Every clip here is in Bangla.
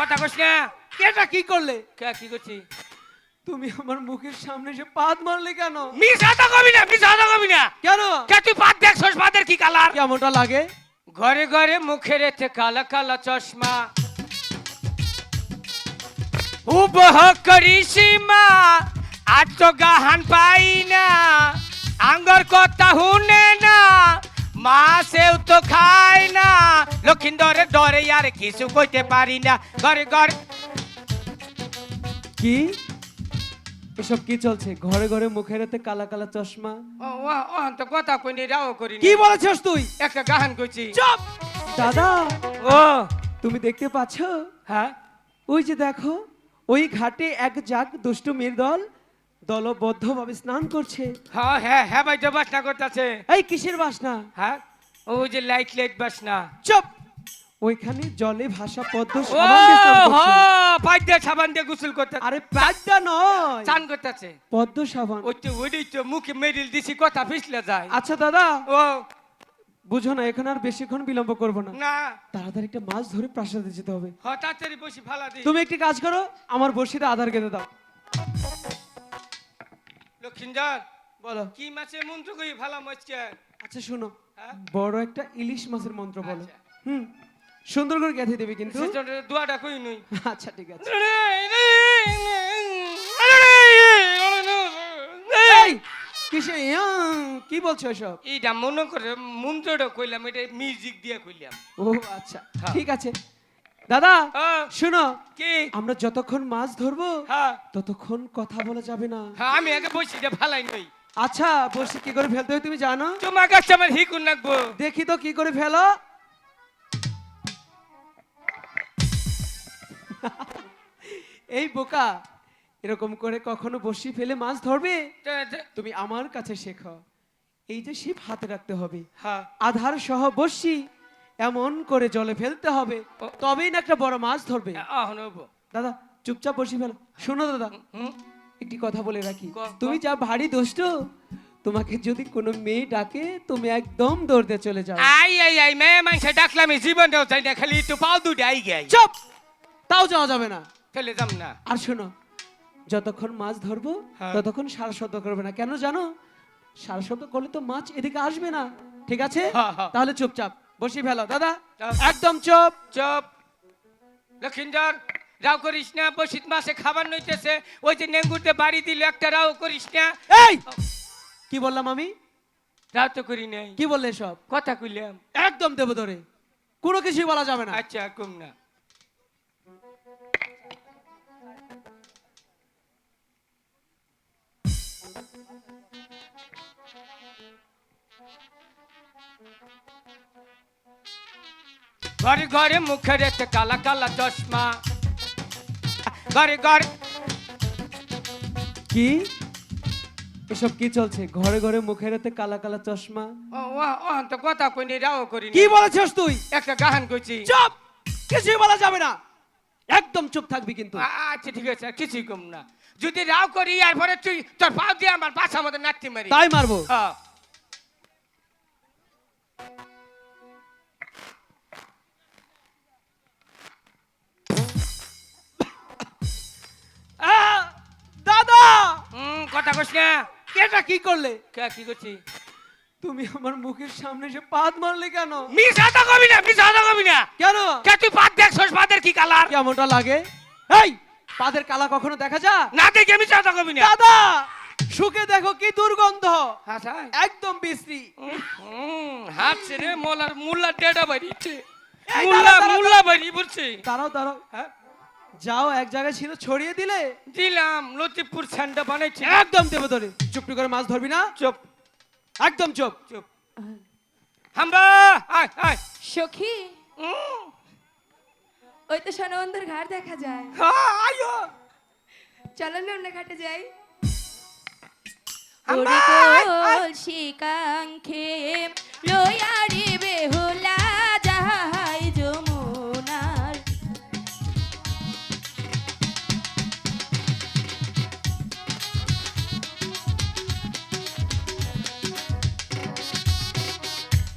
কথা কইস না। এটা কি করলে? কে কি করছি? তুমি আমার মুখের সামনে মারলে কেন? কবি না কবি না। কেন? কে তুই পাত দেখছস পাতের কি কালার কেমনটা লাগে? ঘরে ঘরে মুখের এতে কালা কালা চশমা। উপহ করিসি মা আজ তো গাহান পাই না। আঙ্গর কথা হুনে না মা সেও তো খায় না। লক্ষিন্দরে ডরে আর কিছু কইতে পারি না। ঘরে ঘরে। কি? এসব কি চলছে? ঘরে ঘরে মুখের এতে কালা কালা চশমা? তো কথা কইনি রাও করি কি বলেছিস তুই? একটা গাহান কইছি। চুপ! দাদা! ও। তুমি দেখতে পাচ্ছ? হ্যাঁ। ওই যে দেখো ওই ঘাটে এক জাগ দুষ্টু মেয়ের দল দলবদ্ধভাবে স্নান করছে। হ্যাঁ হ্যাঁ হ্যাঁ ভাই তো বাসনা করতেছে। এই কিসের বাসনা? হ্যাঁ ওই যে লাইট লাইট বাসনা। চুপ! ওইখানে জলে ভাসা পদ্ম সাবান দিয়ে স্নান করছে। হ্যাঁ দিয়ে সাবান দিয়ে গোসল করতে আরে পাঁচটা নয়। চান করতেছে। পদ্ম সাবান। ওই তো ওই তো মুখে মেরিল দিছি কথা পিছলে যায়। আচ্ছা দাদা। ও। বুঝো না এখন আর বেশিক্ষণ বিলম্ব করব না। না। তাড়াতাড়ি একটা মাছ ধরে প্রাসাদে যেতে হবে। হঠাৎ বসি ফালা দি তুমি একটি কাজ করো আমার বড়শিতে আধার কেটে দাও। লক্ষিন্দর বলো। কি মাছে মন্ত্র কই ফালা মচকে আচ্ছা শোনো। হ্যাঁ? বড় একটা ইলিশ মাছের মন্ত্র বলো। আচ্ছা। হুম। সুন্দর করে গেঁথে দেবে কিন্তু। দুয়াটা কই নই? আচ্ছা ঠিক আছে। কিসে? কি বলছো এসব? এইটা মনে করে মন্ত্রটা কইলাম এটা মিউজিক দিয়ে কইলাম। ও আচ্ছা হ্যাঁ। ঠিক আছে। দাদা হ্যাঁ, শোনো কি? আমরা যতক্ষণ মাছ ধরবো হ্যাঁ। ততক্ষণ কথা বলা যাবে না। আমি আগে বসি এটা ফালাই নই। আচ্ছা বসে কি করে ফেলতে হয় তুমি জানো? তোমার কাছে আমার হিকুন রাখব। দেখি তো কি করে ফেলো। এই বোকা এরকম করে কখনো বসি ফেলে মাছ ধরবে? তুমি আমার কাছে শেখো এই যে শিব হাতে রাখতে হবে আধার সহ বসি এমন করে জলে ফেলতে হবে তবেই না একটা বড় মাছ ধরবে। দাদা চুপচাপ বসি ফেলো। শোনো দাদা একটি কথা বলে রাখি। তুমি যা ভারী দুষ্ট তোমাকে যদি কোনো মেয়ে ডাকে তুমি একদম দৌড়তে চলে যাও। আই আই আই মেয়ে মানুষে ডাকলাম এই জীবন দেও চাই না খালি একটু পাও দুটো আই গাই চুপ! তাও যাওয়া যাবে না। ফেলে যাম না। আর শোনো যতক্ষণ মাছ ধরবো হ্যাঁ। ততক্ষণ সারা শব্দ করবে না। কেন জানো? সারা শব্দ করলে তো মাছ এদিকে আসবে না। ঠিক আছে? হ্যাঁ, হ্যাঁ। তাহলে চুপচাপ বসি ফেলো দাদা। হ্যাঁ। একদম চুপ। চপ। লক্ষিন্দর রাও করিস না বসিত মাসে খাবার নইতেছে। ওই যে নেঙ্গুরতে বাড়ি দিল একটা রাও করিস না। এই! কি বললাম আমি? রাও তো করি নাই। কি বললে সব? কথা কইলাম। একদম দেবো ধরে কোনো কিছুই বলা যাবে না। আচ্ছা কম না। ঘরে ঘরে মুখের এতে কালা কালা চশমা ঘরে ঘরে কি এসব কি চলছে? ঘরে ঘরে মুখের এতে কালা কালা চশমা? তো কথা কইনি রাও করি কি বলেছিস তুই? একটা গাহান কইছি। চুপ! কিছুই বলা যাবে না। একদম চুপ থাকবি কিন্তু। আচ্ছা ঠিক আছে কিছুই কম না। যদি রাও করি এরপরে তুই তোর পাও দিয়ে আমার নাচতে মারি। তাই মারবো? হ্যাঁ। হুম, কথা কইস না। এটা কি করলে? কে কি করছি? তুমি আমার মুখের সামনে এসে পাদ মারলে কেন? মিছা তো কবি না মিছা তো কবি না। কেন? কে তুই পাত দেখছস? পাতের কি কালার কেমনটা লাগে? এই পাদের কালা কখনো দেখা যা না দেখে মিছা তো কবি না। দাদা শুকে দেখো কি দুর্গন্ধ। হ্যাঁ একদম বিশ্রী। হুম, হাত ছেড়ে মোলার মুল্লা ডেডা বাড়িছে মুল্লা মুল্লা বাড়ি বলছে। দাঁড়াও দাঁড়াও। হ্যাঁ? যাও এক জায়গায় ছিল ছড়িয়ে দিলে। দিলাম লতিফপুর স্যান্ডা বানাইছি। একদম দেবো ধরে চুপটি করে মাছ ধরবি না? চুপ। একদম চুপ। চুপ। হাম্বা আয় আয়। সখী উম, ওই তো সোনবন্ধুর ঘাট দেখা যায়। হ্যাঁ, আয়ো। চলো না অন্য ঘাটে যাই হাম্বা,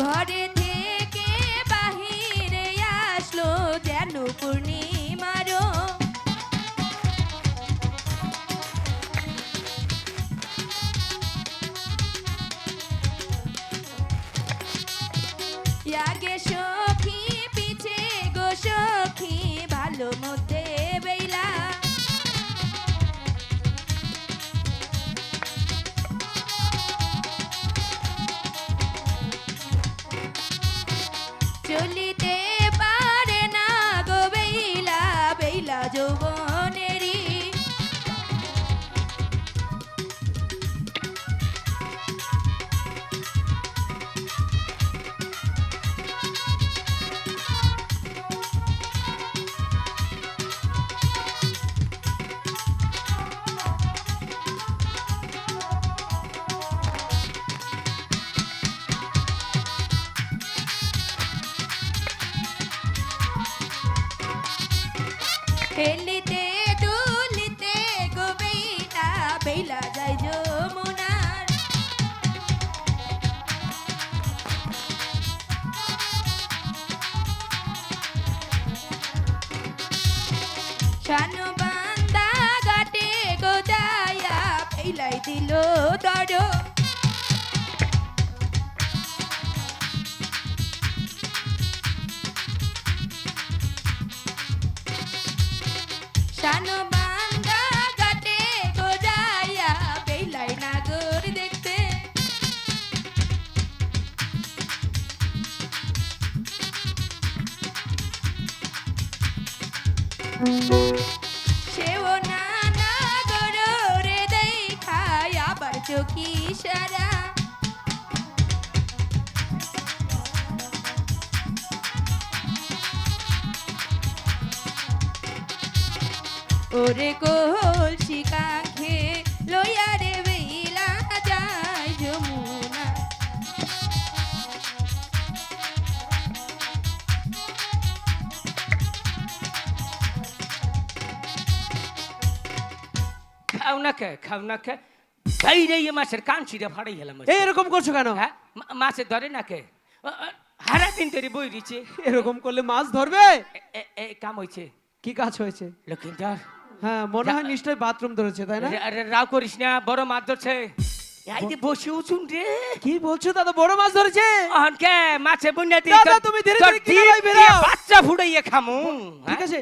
ঘরে থেকে বাহিরে আসলো যেন পূর্ণিমারও আগে সখী চলে খেলিতে দুলিতে গো বেলা যায় যমুনার। শানু বান্দা গাটে গো যায়া বেলাই দিল দড় শানু বান্দা গাটে গো যায়া বেলাই নাগর দেখতে। সেও নানা গররে দেখায়, আবার চকি সারা ওরে কোল শিকাঙ্ক্ষে লইয়া রে বেইলা যায় যমুনা। খাও না কে খাও না কে খাই রে ইয়ে মাছের কান ছিঁড়ে ফাড়াই গেলাম এরকম করছ কেন? হ্যাঁ মা- মাছে ধরে না ও, হারা দিন তোর বই দিচ্ছে এরকম করলে মাছ ধরবে? এ কাম হয়েছে কি কাজ হয়েছে? লক্ষিন্দর হ্যাঁ মনে হয় নিশ্চয়ই বাথরুম ধরেছে তাই না? রাও করিস না বড় মাছ ধরছে। যে বসে উচুন রে। কি বলছো দাদা বড় মাছ ধরেছে? অহন কে মাছে বুনিয়া দিয়ে দাদা, তুমি ধীরে ধীরে কিনারায় বাচ্চা ফুটাইয়া খামু। ঠিক? আছে